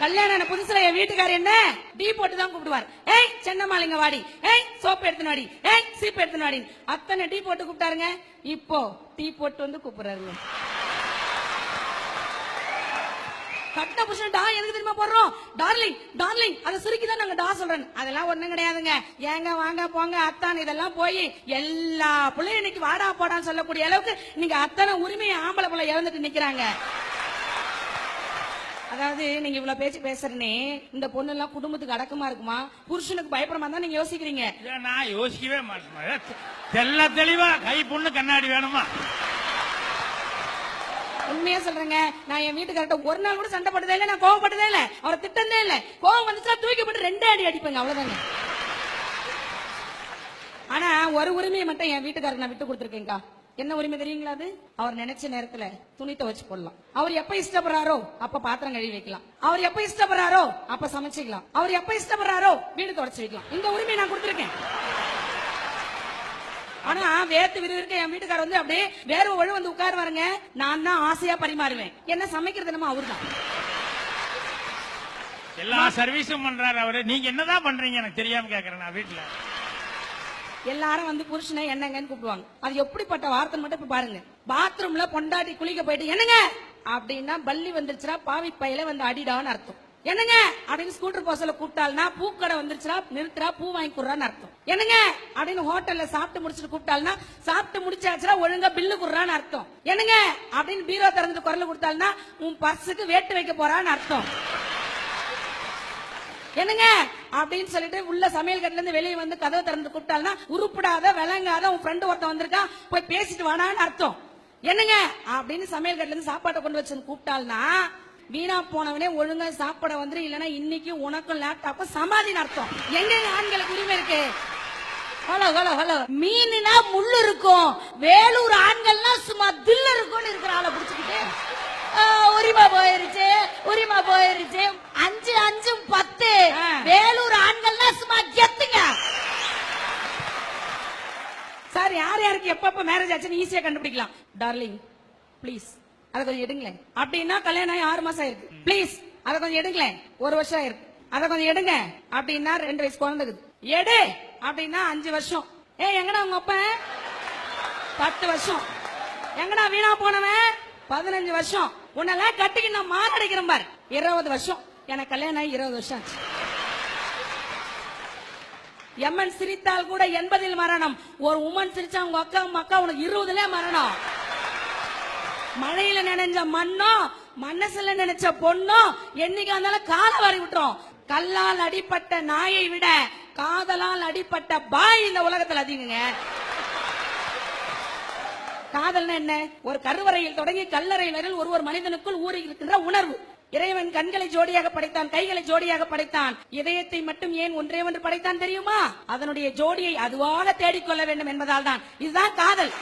கல்யாணம் ஆன புதுசுல என் வீட்டுக்காரர் என்ன? டீ போட்டு தான் கூப்பிடுவார். ஏய் சென்னமாலிங்க வாடி. ஏய் சோப்பு எடுத்து வாடி. ஏய் சீப்பு எடுத்துன்னு வாடி அத்தனை டீ போட்டு கூப்பிட்டாருங்க. இப்போ டீ போட்டு வந்து கூப்பிடுறாருங்க. கட்ட புருஷன் டா எதுக்கு தெரியுமா போடுறோம்? டார்லிங் டார்லிங் அதை சுருக்கி தான் நாங்க டா சொல்றேன் அதெல்லாம் ஒண்ணும் கிடையாதுங்க. ஏங்க வாங்க போங்க அத்தான் இதெல்லாம் போய் எல்லா பிள்ளையும் இன்னைக்கு வாடா போடான்னு சொல்லக்கூடிய அளவுக்கு நீங்க அத்தனை உரிமையை ஆம்பளை பிள்ளை இழந்துட்டு நிக்கிறாங்க. அதாவது நீங்க இவ்வளவு பேச்சு பேசுறனே இந்த பொண்ணு எல்லாம் குடும்பத்துக்கு அடக்கமா இருக்குமா? புருஷனுக்கு பயப்படமா தான் நீங்க யோசிக்கிறீங்க. நான் யோசிக்கவே மாட்டேன் தெல்ல தெளிவா கை பொண்ணு கண்ணாடி வேணுமா? உண்மையா சொல்றேங்க நான் என் வீட்டுக்கார்ட்ட ஒரு நாள் கூட சண்டை போட்டதே இல்ல நான் கோவப்பட்டதே இல்ல அவரை திட்டந்தே இல்ல. கோவம் வந்துச்சுன்னா தூக்கி போட்டு ரெண்டே அடி அடிப்பேங்க அவ்வளவுதாங்க. ஆனா ஒரு உரிமையை மட்டும் என் வீட்டுக்காரருக்கு நான் விட்டு கொடுத்துருக்கேன்க்கா. என்ன உரிமை தெரியுங்களா அது? அவர் நினைச்ச நேரத்துல துணி துவச்சு போடலாம். அவர் எப்ப இஷ்டப்படுறாரோ அப்ப பாத்திரம் கழுவி வைக்கலாம். அவர் எப்ப இஷ்டப்படுறாரோ அப்ப சமைச்சுக்கலாம். அவர் எப்ப இஷ்டப்படுறாரோ வீடு துவச்சு வைக்கலாம். இந்த உரிமை நான் கொடுத்துருக்கேன். ஆனா வேத்து விறுவிறுக்க என் வீட்டுக்காரர் வந்து அப்படியே வேற ஒழு வந்து உட்காருவாருங்க. நான் தான் ஆசையா பரிமாறுவேன். என்ன சமைக்கிறது என்னமோ அவர்தான். எல்லா சர்வீஸும் பண்றாரு அவரு. நீங்க என்னதான் பண்றீங்க எனக்கு தெரியாம கேக்குறேன் நான் வீட்டுல. எல்லாரும் வந்து புருஷனை என்னங்கன்னு கூப்பிடுவாங்க. அது எப்படிப்பட்ட வார்த்தை மட்டும் இப்ப பாருங்க. பாத்ரூம்ல பொண்டாட்டி குளிக்க போயிட்டு என்னங்க? அப்படின்னா பள்ளி வந்துருச்சுனா பாவி பையில வந்து அடிடான்னு அர்த்தம். என்னங்க? அப்படின்னு ஸ்கூட்டர் போசல கூப்பிட்டாள்னா பூக்கடை வந்துருச்சுனா நிறுத்துறா பூ வாங்கி கொடுறான்னு அர்த்தம். என்னங்க? அப்படின்னு ஹோட்டல்ல சாப்பிட்டு முடிச்சுட்டு கூப்பிட்டாள்னா சாப்பிட்டு முடிச்சாச்சுன்னா ஒழுங்கா பில்லு குடுறான்னு அர்த்தம். என்னங்க? அப்படின்னு பீரோ திறந்துட்டு குரல் கொடுத்தாள்னா உன் பர்சுக்கு வேட்டு வைக்க போறான்னு அர்த்தம். என்னங்க? அப்படின்னு சொல்லிட்டு உள்ள சமையல் கட்டில இருந்து வெளியே வந்து கதவை திறந்து கூப்பிட்டாங்கன்னா உருப்படாத விளங்காத உன் ஃப்ரெண்டு ஒருத்தன் வந்திருக்கான் போய் பேசிட்டு வானான்னு அர்த்தம். என்னங்க? அப்படின்னு சமையல் கட்டில இருந்து சாப்பாட்டை கொண்டு வச்சு கூப்பிட்டாள்னா வீணா போனவனே ஒழுங்கா சாப்பிட வந்துரு இல்லனா இன்னைக்கு உனக்கும் லேப்டாப்பும் சமாதின்னு அர்த்தம். எங்க ஆண்களுக்கு உரிமை இருக்கு? Hello hello hello. மீனா முள்ளு இருக்கும். வேலூர் ஆண்கள்னா சும்மா தில்லு இருக்கும்னு இருக்கிற ஆளை பிடிச்சுக்கிட்டு உரிமை போயிருச்சு உரிமை போயிருச்சு. அஞ்சு அஞ்சும் பத்து ஆ. வேலூர் ஆண்கள்னா சும்மா கெத்துங்க சார் யார் யாருக்கு எப்பப்ப மேரேஜ் ஆச்சுன்னு ஈஸியா கண்டுபிடிக்கலாம். டார்லிங் ப்ளீஸ் அதை கொஞ்சம் எடுங்களேன். அப்படின்னா கல்யாணம் ஆகி ஆறு மாசம் ஆயிருக்கு. ப்ளீஸ் அதை கொஞ்சம் எடுங்களேன். ஒரு வருஷம் ஆயிருக்கு. அதை கொஞ்சம் எடுங்க. அப்படின்னா ரெண்டு வயசு குழந்தைக்குது எடு! அப்படின்னா அஞ்சு வருஷம். ஏ எங்கடா உங்க அப்ப? பத்து வருஷம். எங்கடா வீணா போனவன்? பதினஞ்சு வருஷம். உன்னெல்லாம் கட்டிக்கு நான் மாரடிக்கிறேன் பாரு. இருபது வருஷம். எனக்கு கல்யாணம் ஆகி இருபது வருஷம் ஆச்சு. எம்மன் சிரித்தால் கூட எண்பதில் மரணம். ஒரு உமன் சிரிச்சா உங்க அக்கா உங்க அக்கா உனக்கு இருபதுல மரணம். மழையில நினைஞ்ச மண்ணும் மனசுல நினைச்ச பொண்ணும் என்னைக்கு இருந்தாலும் கால வாரி விட்டுரும். கல்லால் அடிப்பட்ட நாயை விட காதலால் அடிப்பட்ட பாய் இந்த உலகத்துல அதிகங்க. காதல்னா என்ன? ஒரு கருவறையில் தொடங்கி கல்லறை வரையில் ஒரு ஒரு மனிதனுக்குள் ஊறி இருக்கின்ற உணர்வு. இறைவன் கண்களை ஜோடியாக படைத்தான் கைகளை ஜோடியாக படைத்தான். இதயத்தை மட்டும் ஏன் ஒன்றே ஒன்று படைத்தான் தெரியுமா? அதனுடைய ஜோடியை அதுவாக தேடிக்கொள்ள வேண்டும் என்பதால் தான். இதுதான் காதல்.